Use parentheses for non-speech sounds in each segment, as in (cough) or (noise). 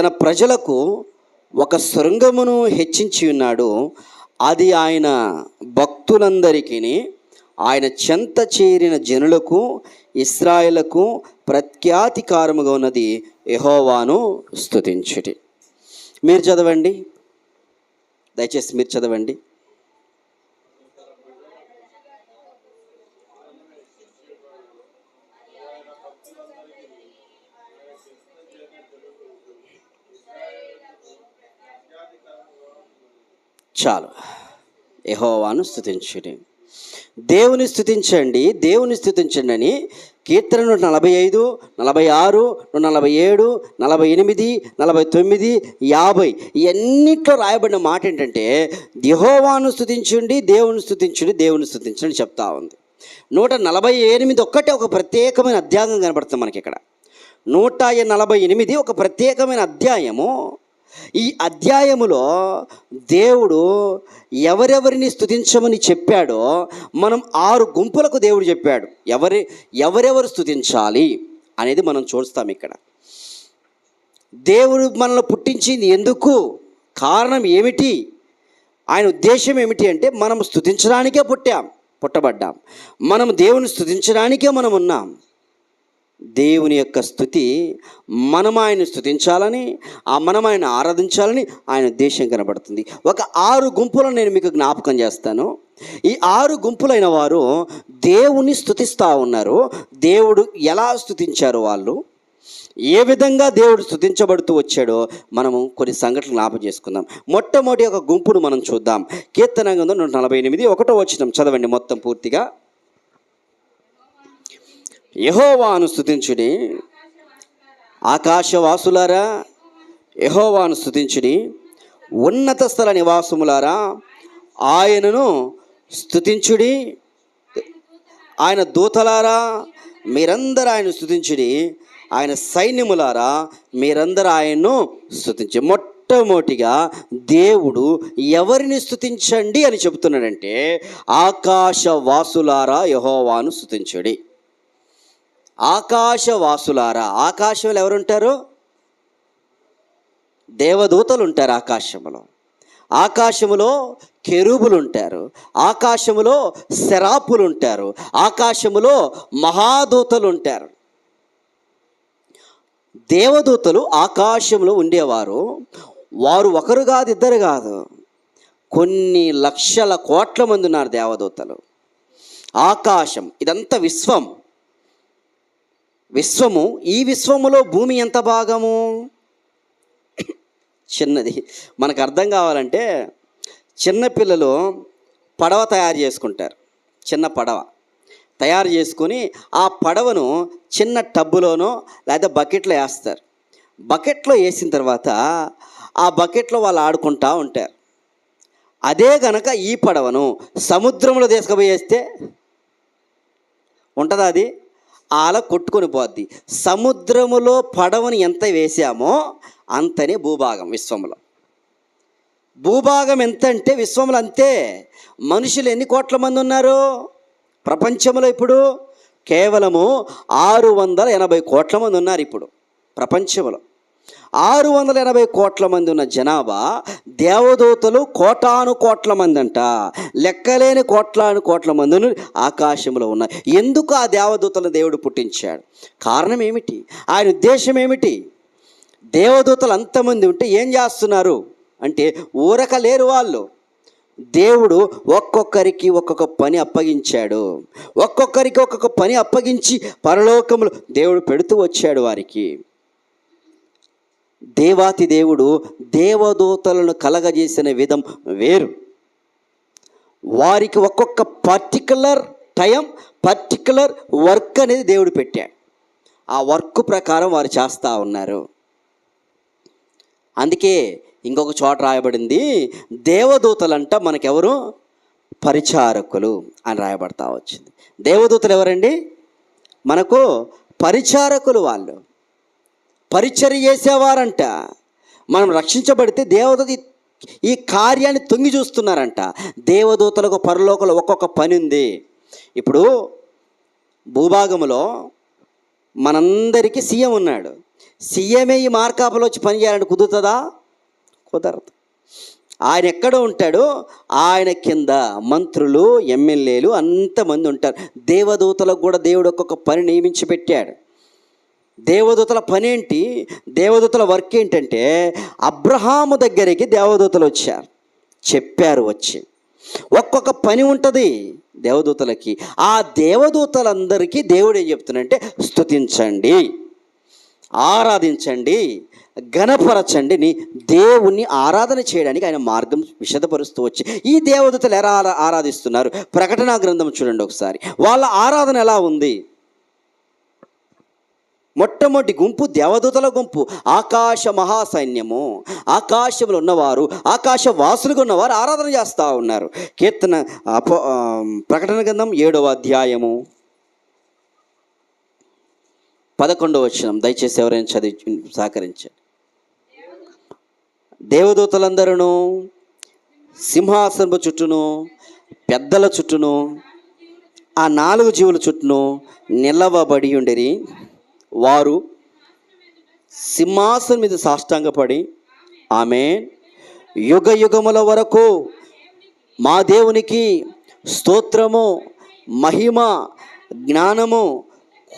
తన ప్రజలకు ఒక సొరంగమును హెచ్చించి ఉన్నాడు. అది ఆయన భక్తులందరికీ ఆయన చెంత చేరిన జనులకు ఇస్రాయలకు ప్రఖ్యాతికారముగా ఉన్నది యహోవాను స్తుతించుటి మీరు చదవండి. దయచేసి మీరు చదవండి. చాలు. యహోవాను స్థుతించుడి దేవుని స్థుతించండి దేవుని స్థుతించండి అని కీర్తన నూట నలభై ఐదు నలభై ఆరు నూట నలభై ఏడు నలభై ఎనిమిది నలభై తొమ్మిది యాభై ఇవన్నిట్లో రాయబడిన మాట ఏంటంటే దిహోవాను స్థుతించుండి దేవుని స్తుతించండి దేవుని స్థుతించండి చెప్తా ఉంది. నూట నలభై ఎనిమిది ఒక్కటే ఒక ప్రత్యేకమైన అధ్యాయం కనబడుతుంది మనకి ఇక్కడ. నూట నలభై ఎనిమిది ఒక ప్రత్యేకమైన అధ్యాయము ఈ అధ్యాయములో దేవుడు ఎవరెవరిని స్థుతించమని చెప్పాడో మనం ఆరు గుంపులకు దేవుడు చెప్పాడు. ఎవరి ఎవరెవరు స్థుతించాలి అనేది మనం చూస్తాం ఇక్కడ. దేవుడు మనల్ని పుట్టించింది ఎందుకు? కారణం ఏమిటి? ఆయన ఉద్దేశం ఏమిటి అంటే మనం స్థుతించడానికే పుట్టాం పుట్టబడ్డాం. మనం దేవుని స్థుతించడానికే మనం ఉన్నాం. దేవుని యొక్క స్థుతి మనం ఆయన స్థుతించాలని ఆ మనం ఆయన ఆరాధించాలని ఆయన దేశం కనబడుతుంది. ఒక ఆరు గుంపులను నేను మీకు జ్ఞాపకం చేస్తాను. ఈ ఆరు గుంపులైన వారు దేవుని స్థుతిస్తూ ఉన్నారు. దేవుడు ఎలా స్థుతించారు వాళ్ళు? ఏ విధంగా దేవుడు స్థుతించబడుతూ వచ్చాడో మనము కొన్ని సంఘటనలు జ్ఞాపం చేసుకుందాం. మొట్టమొదటి ఒక గుంపును మనం చూద్దాం. కీర్తన నూట నలభై ఎనిమిది ఒకటో వచ్చినాం చదవండి మొత్తం పూర్తిగా. యహోవాను స్థుతించుడి ఆకాశవాసులారా యహోవాను స్థుతించుడి ఉన్నత స్థల నివాసములారా ఆయనను స్థుతించుడి ఆయన దూతలారా మీరందరూ ఆయన స్థుతించుడి ఆయన సైన్యములారా మీరందరూ ఆయన్ను స్థుతించి మొట్టమొదటిగా దేవుడు ఎవరిని స్థుతించండి అని చెబుతున్నాడంటే ఆకాశవాసులారా యహోవాను స్థుతించుడి ఆకాశవాసులారా ఆకాశంలో ఎవరుంటారు? దేవదూతలు ఉంటారు ఆకాశంలో. ఆకాశములో కెరూబులు ఉంటారు ఆకాశములో శరాపులు ఉంటారు ఆకాశములో మహాదూతలు ఉంటారు దేవదూతలు ఆకాశంలో ఉండేవారు. వారు ఒకరు కాదు ఇద్దరు కాదు. కొన్ని లక్షల కోట్ల మంది ఉన్నారు దేవదూతలు. ఆకాశం ఇదంతా విశ్వం. విశ్వము ఈ విశ్వములో భూమి ఎంత భాగము? చిన్నది. మనకు అర్థం కావాలంటే చిన్నపిల్లలు పడవ తయారు చేసుకుంటారు. చిన్న పడవ తయారు చేసుకొని ఆ పడవను చిన్న టబ్బులోనో లేదా బకెట్లో వేస్తారు. బకెట్లో వేసిన తర్వాత ఆ బకెట్లో వాళ్ళు ఆడుకుంటూ ఉంటారు. అదే గనక ఈ పడవను సముద్రంలో తీసుకుపోయేస్తే ఉంటుందా అది? ఆల కొట్టుకొని పోద్ది. సముద్రములో పడవని ఎంత వేసామో అంతనే భూభాగం విశ్వంలో భూభాగం ఎంత అంటే విశ్వంలో అంతే. మనుషులు ఎన్ని కోట్ల మంది ఉన్నారు? ప్రపంచంలో ఇప్పుడు కేవలము ఆరు వందల ఎనభై కోట్ల మంది ఉన్నారు ఇప్పుడు ప్రపంచంలో ఆరు వందల ఎనభై కోట్ల మంది ఉన్న జనాభా దేవదూతలు కోటాను కోట్ల మంది అంట లెక్కలేని కోట్లాను కోట్ల మంది ఆకాశంలో ఉన్నారు ఎందుకు ఆ దేవదూతలను దేవుడు పుట్టించాడు? కారణం ఏమిటి? ఆయన ఉద్దేశం ఏమిటి? దేవదూతలు అంతమంది ఉంటే ఏం చేస్తున్నారు? అంటే ఊరక లేరు వాళ్ళు. దేవుడు ఒక్కొక్కరికి ఒక్కొక్క పని అప్పగించాడు. ఒక్కొక్కరికి ఒక్కొక్క పని అప్పగించి పరలోకములు దేవుడు పెడుతూ వచ్చాడు వారికి. దేవాతి దేవుడు దేవదూతలను కలగజేసిన విధం వేరు. వారికి ఒక్కొక్క పర్టికులర్ టైం పర్టికులర్ వర్క్ అనేది దేవుడు పెట్టాడు. ఆ వర్క్ ప్రకారం వారు చేస్తూ ఉన్నారు. అందుకే ఇంకొక చోట రాయబడింది దేవదూతలంట మనకెవరు? పరిచారకులు అని రాయబడతా వచ్చింది. దేవదూతలు ఎవరండి? మనకు పరిచారకులు వాళ్ళు. పరిచర్య చేసేవారంట. మనం రక్షించబడితే దేవదూత ఈ- కార్యాన్ని తొంగి చూస్తున్నారంట. దేవదూతలకు పరలోకలు ఒక్కొక్క పని ఉంది. ఇప్పుడు భూభాగంలో మనందరికీ సీఎం ఉన్నాడు. సీఎమే ఈ మార్కాపలో వచ్చి పనిచేయాలని కుదురుతుందా? కుదరదు. ఆయన ఎక్కడ ఉంటాడో ఆయన కింద మంత్రులు ఎమ్మెల్యేలు అంతమంది ఉంటారు. దేవదూతలకు కూడా దేవుడు ఒక్కొక్క పని నియమించి పెట్టాడు. దేవదూతల పని ఏంటి దేవదూతల వర్క్ ఏంటంటే అబ్రహాము దగ్గరికి దేవదూతలు వచ్చారు. చెప్పారు వచ్చి. ఒక్కొక్క పని ఉంటుంది దేవదూతలకి. ఆ దేవదూతలందరికీ దేవుడు ఏం చెప్తున్నాడంటే స్తుతించండి ఆరాధించండి గణపరచండి దేవుణ్ణి ఆరాధన చేయడానికి ఆయన మార్గం విషదపరుస్తూ వచ్చి. ఈ దేవదూతలు ఎలా ఆరా- ఆరాధిస్తున్నారు? ప్రకటనా గ్రంథం చూడండి ఒకసారి. వాళ్ళ ఆరాధన ఎలా ఉంది? మొట్టమొదటి గుంపు దేవదూతల గుంపు ఆకాశ మహాసైన్యము. ఆకాశంలో ఉన్నవారు ఆకాశ వాసులుగా ఉన్నవారు ఆరాధన చేస్తూ ఉన్నారు. కీర్తన అపో ప్రకటన గ్రంథం ఏడవ అధ్యాయము. పదకొండవ వచ్చినం దయచేసి ఎవరైనా చదివి సహకరించండి. దేవదూతలందరూ సింహాసనపు చుట్టూను పెద్దల చుట్టూను ఆ నాలుగు జీవుల చుట్టూను నిలవబడి ఉండిరి. వారు సింహాసనం మీద సాష్టాంగపడి ఆమె యుగ యుగముల వరకు మా దేవునికి స్తోత్రము మహిమ జ్ఞానము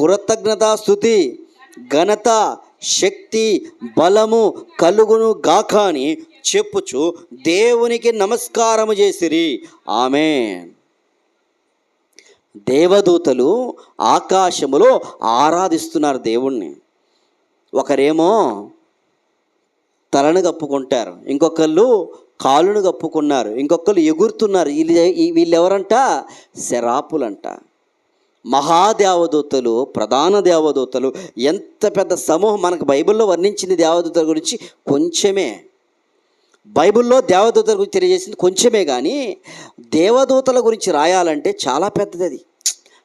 కృతజ్ఞత స్థుతి ఘనత శక్తి బలము కలుగును గాక అని చెప్పుచు దేవునికి నమస్కారము చేసిరి. ఆమె దేవదూతలు ఆకాశములో ఆరాధిస్తున్నారు దేవుణ్ణి. ఒకరేమో తలను కప్పుకుంటారు ఇంకొకళ్ళు కాలును కప్పుకున్నారు ఇంకొకళ్ళు ఎగురుతున్నారు. వీళ్ళు వీళ్ళెవరంట వీళ్ళు ఎవరంట శరాపులంట. మహాదేవదూతలు ప్రధాన దేవదూతలు ఎంత పెద్ద సమూహం మనకు బైబిల్లో వర్ణించింది దేవదూతల గురించి కొంచెమే. బైబిల్లో దేవదూతల గురించి తెలియజేసింది కొంచెమే కానీ దేవదూతల గురించి రాయాలంటే చాలా పెద్దది అది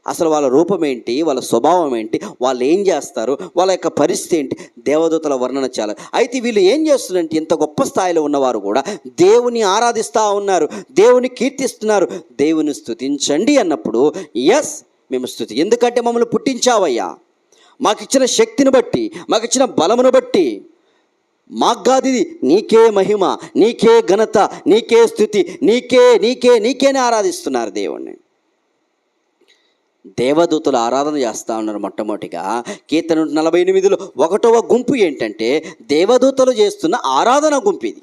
అసలు వాళ్ళ రూపం ఏంటి వాళ్ళ స్వభావం ఏంటి వాళ్ళు ఏం చేస్తారు వాళ్ళ యొక్క పరిస్థితి ఏంటి దేవదూతల వర్ణన చాలా. అయితే వీళ్ళు ఏం చేస్తున్నారంటే ఇంత గొప్ప స్థాయిలో ఉన్నవారు కూడా దేవుని ఆరాధిస్తూ ఉన్నారు దేవుని కీర్తిస్తున్నారు దేవుని స్థుతించండి అన్నప్పుడు ఎస్ మేము స్థుతి ఎందుకంటే మమ్మల్ని పుట్టించావయ్యా. మాకిచ్చిన శక్తిని బట్టి మాకిచ్చిన బలమును బట్టి మాగ్గాది నీకే మహిమ నీకే ఘనత నీకే స్థుతి నీకే నీకే నీకేనే ఆరాధిస్తున్నారు దేవుణ్ణి. దేవదూతలు ఆరాధన చేస్తూ ఉన్నారు మొట్టమొదటిగా. కీర్తన నలభై ఎనిమిదిలో ఒకటవ గుంపు ఏంటంటే దేవదూతలు చేస్తున్న ఆరాధన గుంపు ఇది.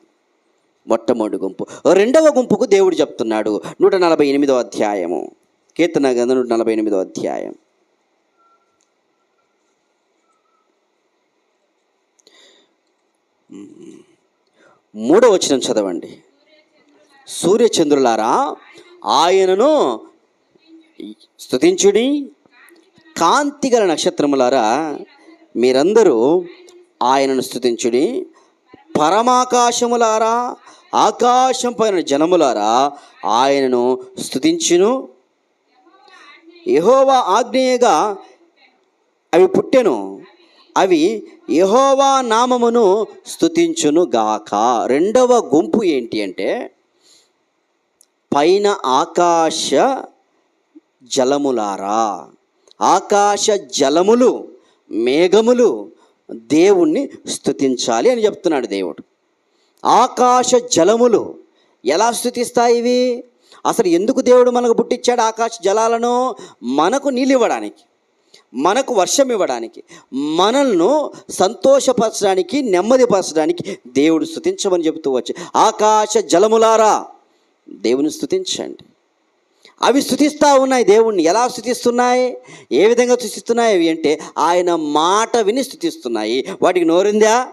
మొట్టమొదటి గుంపు. రెండవ గుంపుకు దేవుడు చెప్తున్నాడు నూట నలభై ఎనిమిదో అధ్యాయము. కీర్తన గంధ నూట నలభై ఎనిమిదో అధ్యాయం. మూడో వచనం చదవండి. సూర్యచంద్రులారా ఆయనను స్తుతించుడి కాంతిగల నక్షత్రములారా మీరందరూ ఆయనను స్తుతించుడి. పరమాకాశములారా ఆకాశం పైన జనములారా ఆయనను స్తుతించును. యహోవా ఆజ్ఞేయగా అవి పుట్టెను. అవి యహోవా నామమును స్థుతించును గాక. రెండవ గుంపు ఏంటి అంటే పైన ఆకాశ జలములారా. ఆకాశ జలములు మేఘములు దేవుణ్ణి స్థుతించాలి అని చెప్తున్నాడు దేవుడు. ఆకాశ జలములు ఎలా స్థుతిస్తాయి ఇవి? అసలు ఎందుకు దేవుడు మనకు పుట్టించాడు ఆకాశ జలాలను? మనకు నీళ్ళు ఇవ్వడానికి. మనకు వర్షం ఇవ్వడానికి మనల్ని సంతోషపరచడానికి నెమ్మదిపరచడానికి దేవుడు స్థుతించమని చెబుతూ వచ్చి ఆకాశ జలములారా దేవుని స్థుతించండి అవి స్థుతిస్తూ ఉన్నాయి దేవుణ్ణి. ఎలా స్థుతిస్తున్నాయి ఏ విధంగా స్థుతిస్తున్నాయి అవి అంటే ఆయన మాట విని స్థుతిస్తున్నాయి వాటికి నోరిందా?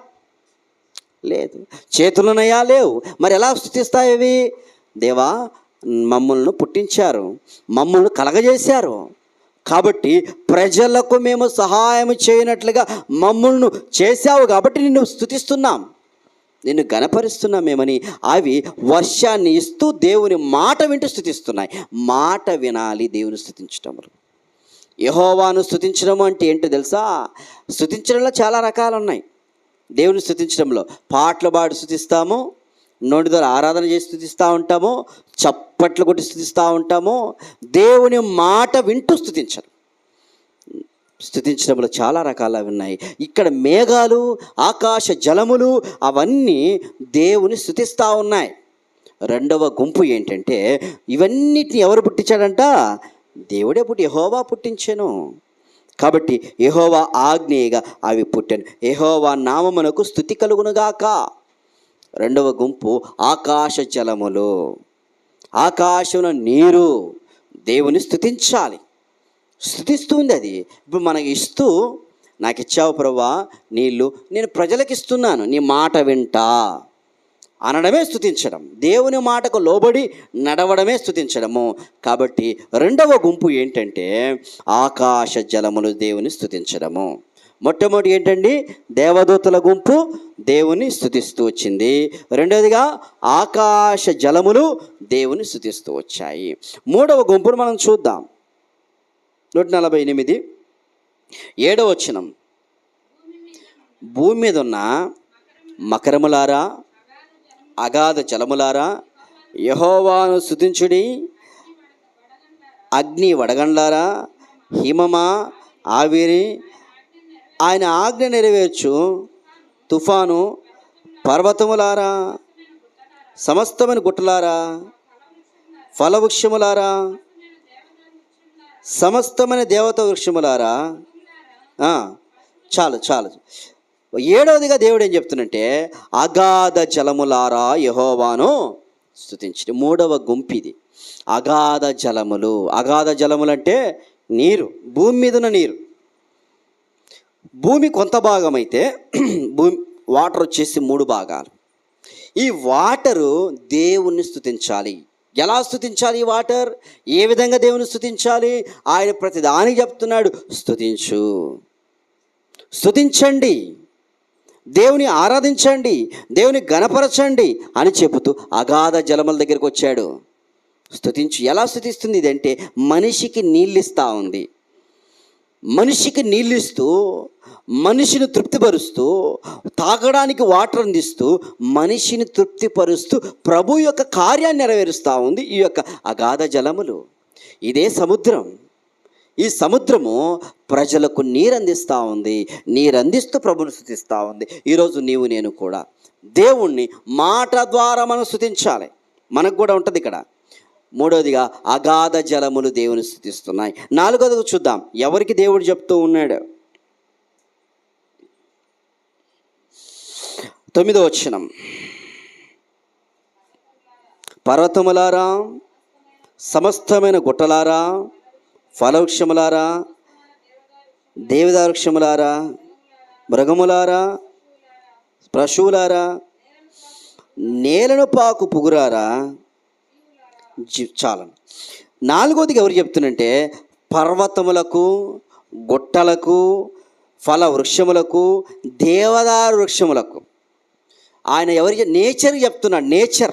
లేదు. చేతులున్నాయా లేవు. మరి ఎలా స్థుతిస్తాయి అవి? దేవా మమ్మల్ని పుట్టించారు. మమ్మల్ని కలగజేశారు. కాబట్టి ప్రజలకు మేము సహాయం చేయనట్లుగా మమ్మల్ని చేశావు కాబట్టి నిన్ను స్థుతిస్తున్నాం నిన్ను గణపరుస్తున్నాం మేమని అవి వర్షాన్ని ఇస్తూ దేవుని మాట వింటూ స్థుతిస్తున్నాయి మాట వినాలి దేవుని స్థుతించడం యహోవాను స్థుతించడం అంటే ఏంటో తెలుసా? స్థుతించడంలో చాలా రకాలు ఉన్నాయి దేవుని స్థుతించడంలో పాటలు పాడి స్థుతిస్తాము నోటి ద్వారా ఆరాధన చేసి స్థుతిస్తూ ఉంటాము చప్పట్లు కొట్టి స్థుతిస్తూ ఉంటాము దేవుని మాట వింటూ స్థుతించరు స్థుతించడంలో చాలా రకాలు ఉన్నాయి. ఇక్కడ మేఘాలు ఆకాశ జలములు అవన్నీ దేవుని స్థుతిస్తూ ఉన్నాయి. రెండవ గుంపు ఏంటంటే ఇవన్నిటిని ఎవరు పుట్టించాడంట? దేవుడే పుట్టి యహోవా పుట్టించాను. కాబట్టి యహోవా ఆగ్నేయగా అవి పుట్టాను. యహోవా నామమునకు స్థుతి కలుగునుగాక. రెండవ గుంపు ఆకాశ జలములు. ఆకాశం నీరు దేవుని స్థుతించాలి స్థుతిస్తుంది అది. ఇప్పుడు మనకి ఇస్తూ నాకు ఇచ్చావు ప్రభా నీళ్ళు నేను ప్రజలకు ఇస్తున్నాను నీ మాట వింటా అనడమే స్థుతించడం దేవుని మాటకు లోబడి నడవడమే స్థుతించడము కాబట్టి రెండవ గుంపు ఏంటంటే ఆకాశ జలములు దేవుని స్థుతించడము మొట్టమొదటి ఏంటండి? దేవదూతల గుంపు దేవుని స్థుతిస్తూ వచ్చింది. రెండవదిగా ఆకాశ జలములు దేవుని స్థుతిస్తూ వచ్చాయి. మూడవ గుంపును మనం చూద్దాం. నూట నలభై ఎనిమిది. ఏడవ వచనం. భూమి మీద ఉన్న మకరములారా అగాధ జలములారా యహోవాను స్థుతించుడి. అగ్ని వడగండ్లారా హిమమా ఆవిరి ఆయన ఆజ్ఞ నెరవేర్చు తుఫాను పర్వతములారా సమస్తమైన గుట్టలారా ఫలవృక్షములారా సమస్తమైన దేవత వృక్షములారా. చాలు చాలు. ఏడవదిగా దేవుడు ఏం చెప్తున్నంటే అగాధ జలములారా యహోవాను స్థుతించి మూడవ గుంపిది. అగాధ జలములు. అగాధ జలములు అంటే నీరు భూమి మీద ఉన్న నీరు. భూమి కొంత భాగం అయితే (clears throat) భూమి వాటర్ వచ్చేసి మూడు భాగాలు. ఈ వాటరు దేవుణ్ణి స్థుతించాలి ఎలా స్థుతించాలి ఈ వాటర్? ఏ విధంగా దేవుని స్థుతించాలి ఆయన ప్రతిదానికి చెప్తున్నాడు స్థుతించు స్థుతించండి దేవుని ఆరాధించండి. దేవుని గణపరచండి అని చెబుతూ అగాధ జలముల దగ్గరికి వచ్చాడు. స్థుతించు ఎలా స్థుతిస్తుంది ఇదంటే మనిషికి నీళ్ళిస్తూ ఉంది. మనిషికి నీళ్ళిస్తూ మనిషిని తృప్తిపరుస్తూ తాగడానికి వాటర్ అందిస్తూ మనిషిని తృప్తిపరుస్తూ ప్రభు యొక్క కార్యాన్ని నెరవేరుస్తూ ఉంది ఈ యొక్క అగాధ జలములు. ఇదే సముద్రం. ఈ సముద్రము ప్రజలకు నీరు అందిస్తూ ఉంది. నీరు అందిస్తూ ప్రభుని స్థుతిస్తూ ఉంది. ఈరోజు నీవు నేను కూడా. దేవుణ్ణి మాట ద్వారా మనం స్థుతించాలి. మనకు కూడా ఉంటుంది ఇక్కడ. మూడవదిగా అగాధ జలములు దేవుని స్థుతిస్తున్నాయి. నాలుగోదిగా చూద్దాం. ఎవరికి దేవుడు చెప్తూ ఉన్నాడు? తొమ్మిదో వచ్చినం పర్వతములారా సమస్తమైన గుట్టలారా ఫలవృక్షములారా దేవదావృక్షములారా మృగములారా పశువులారా నేలను పాకు పుగురారా? చాలను నాలుగోదిగా ఎవరు చెప్తున్నంటే పర్వతములకు గుట్టలకు ఫల వృక్షములకు దేవదారు వృక్షములకు ఆయన ఎవరి నేచర్ చెప్తున్నాడు నేచర్.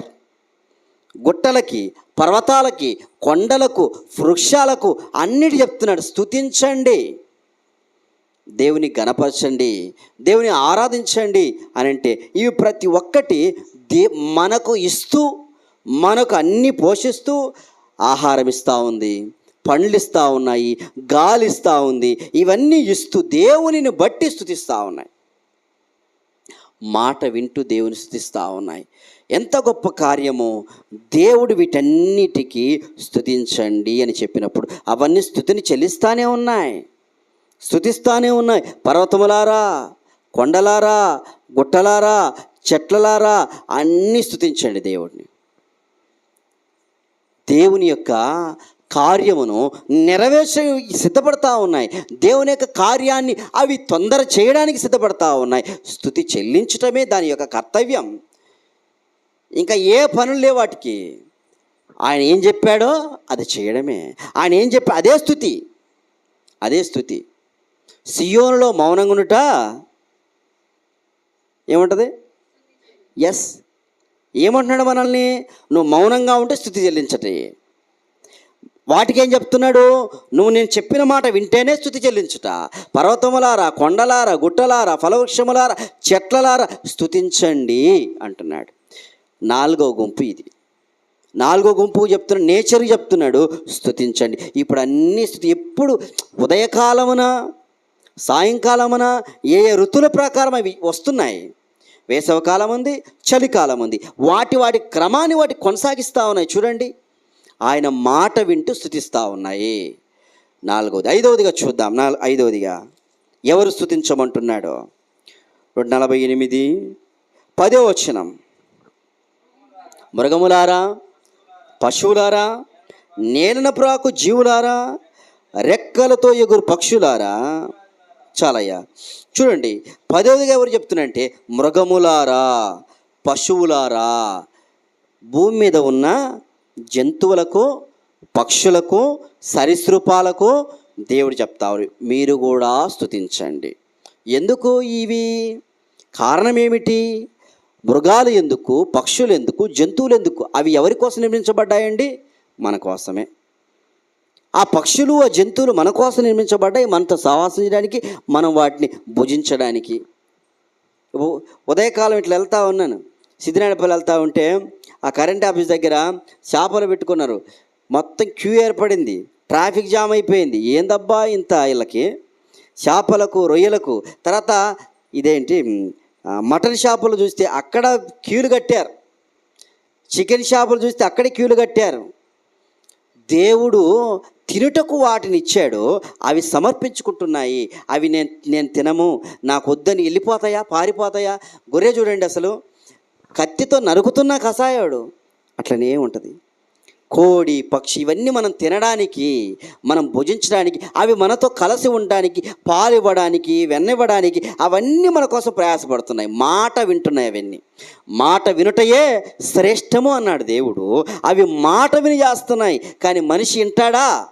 గుట్టలకి పర్వతాలకి కొండలకు వృక్షాలకు అన్నిటి చెప్తున్నాడు. స్థుతించండి దేవుని గణపరచండి. దేవుని ఆరాధించండి అని అంటే ఇవి ప్రతి ఒక్కటి దే మనకు ఇస్తూ మనకు అన్ని పోషిస్తూ ఆహారం ఇస్తూ ఉంది. పండ్లు ఇస్తూ ఉన్నాయి. గాలి ఇస్తూ ఉంది. ఇవన్నీ ఇస్తూ దేవునిని బట్టి స్థుతిస్తూ ఉన్నాయి. మాట వింటూ దేవుని స్థుతిస్తూ ఉన్నాయి. ఎంత గొప్ప కార్యమో దేవుడు వీటన్నిటికీ స్థుతించండి అని చెప్పినప్పుడు అవన్నీ స్థుతిని చెల్లిస్తానే ఉన్నాయి. స్థుతిస్తానే ఉన్నాయి. పర్వతములారా కొండలారా గుట్టలారా చెట్లలారా అన్నీ స్థుతించండి దేవుడిని. దేవుని యొక్క కార్యమును నెరవేర్చ సిద్ధపడతా ఉన్నాయి. దేవుని యొక్క కార్యాన్ని అవి తొందర చేయడానికి సిద్ధపడతా ఉన్నాయి. స్థుతి చెల్లించటమే దాని యొక్క కర్తవ్యం. ఇంకా ఏ పనులు లేవు వాటికి. ఆయన ఏం చెప్పాడో అది చేయడమే. ఆయన ఏం చెప్పా అదే స్థుతి. అదే స్థుతి. సియోనులో మౌనంగా ఉండుట ఏముంటుంది? ఎస్ ఏమంటున్నాడు మనల్ని? నువ్వు మౌనంగా ఉంటే స్థుతి చెల్లించటే వాటికి ఏం చెప్తున్నాడు? నువ్వు నేను చెప్పిన మాట వింటేనే స్థుతి చెల్లించుట. పర్వతములారా కొండలారా గుట్టలారా ఫలవృక్షములారా చెట్లలారా స్థుతించండి అంటున్నాడు. నాలుగో గుంపు ఇది. నాలుగో గుంపు చెప్తున్నాడు నేచర్ చెప్తున్నాడు స్థుతించండి. ఇప్పుడు అన్ని స్థుతి ఎప్పుడు? ఉదయకాలమున సాయంకాలమున ఏ ఏ ఋతుల ప్రకారం అవి వస్తున్నాయి? వేసవకాలం ఉంది చలికాలం ఉంది. వాటి వాటి క్రమాన్ని వాటి కొనసాగిస్తూ ఉన్నాయి. చూడండి. ఆయన మాట వింటూ స్థుతిస్తూ ఉన్నాయి. నాలుగవది ఐదవదిగా చూద్దాం. నాలుగు ఐదవదిగా ఎవరు స్థుతించమంటున్నాడో? రెండు నలభై ఎనిమిది పదో వచనం. మృగములారా పశువులారా నేలన ప్రాకు జీవులారా రెక్కలతో ఎగురు పక్షులారా? చాలయ్యా చూడండి పదవదిగా ఎవరు చెప్తున్నారంటే మృగములారా పశువులారా భూమి మీద ఉన్న జంతువులకు పక్షులకు సరీసృపాలకు దేవుడు చెప్తారు. మీరు కూడా స్థుతించండి ఎందుకు ఇవి? కారణం ఏమిటి మృగాలు ఎందుకు? పక్షులు ఎందుకు? జంతువులు ఎందుకు? అవి ఎవరి కోసం నిర్మించబడ్డాయండి? మన కోసమే. ఆ పక్షులు ఆ జంతువులు మన కోసం నిర్మించబడ్డాయి. మనతో సహవాసించడానికి మనం వాటిని భుజించడానికి. ఉదయకాలం ఇట్లా వెళ్తా ఉన్నాను. సిద్ధినాడపల్లి వెళ్తా ఉంటే ఆ కరెంట్ ఆఫీస్ దగ్గర చేపలు పెట్టుకున్నారు. మొత్తం క్యూ ఏర్పడింది. ట్రాఫిక్ జామ్ అయిపోయింది. ఏందబ్బా ఇంత వీళ్ళకి? చేపలకు రొయ్యలకు. తర్వాత ఇదేంటి? మటన్ షాపులు చూస్తే అక్కడ క్యూలు కట్టారు. చికెన్ షాపులు చూస్తే అక్కడే క్యూలు కట్టారు. దేవుడు తినుటకు వాటిని ఇచ్చాడు. అవి సమర్పించుకుంటున్నాయి. అవి నేను నేను తినము. నాకు వద్దని వెళ్ళిపోతాయా? పారిపోతాయా? గొర్రె చూడండి అసలు. కత్తితో నరుకుతున్న కషాయాడు అట్లనే ఉంటుంది. కోడి పక్షి ఇవన్నీ మనం తినడానికి మనం భుజించడానికి అవి మనతో కలిసి ఉండడానికి పాలు ఇవ్వడానికి వెన్నివ్వడానికి అవన్నీ మన కోసం ప్రయాసపడుతున్నాయి. మాట వింటున్నాయి అవన్నీ. మాట వినుటయే శ్రేష్టము అన్నాడు దేవుడు. అవి మాట విని చేస్తున్నాయి. కానీ మనిషి వింటాడా?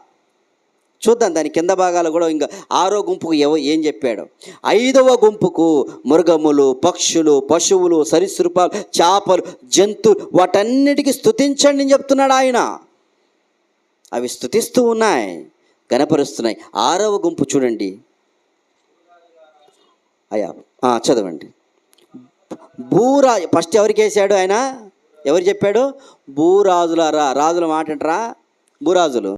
చూద్దాం దాని కింద భాగాలు కూడా ఇంకా ఆరో గుంపుకు ఎవ ఏం చెప్పాడు. ఐదవ గుంపుకు మృగములు పక్షులు పశువులు సరీసృపాలు చేపలు జంతువులు వాటన్నిటికీ స్థుతించండి అని చెప్తున్నాడు ఆయన. అవి స్థుతిస్తూ ఉన్నాయి గనపరుస్తున్నాయి ఆరవ గుంపు చూడండి. అయ్యా చదవండి. భూరా ఫస్ట్ ఎవరికి వేసాడు ఆయన? ఎవరు చెప్పాడు? భూరాజులారా రాజుల మాట అంటారా భూరాజులు.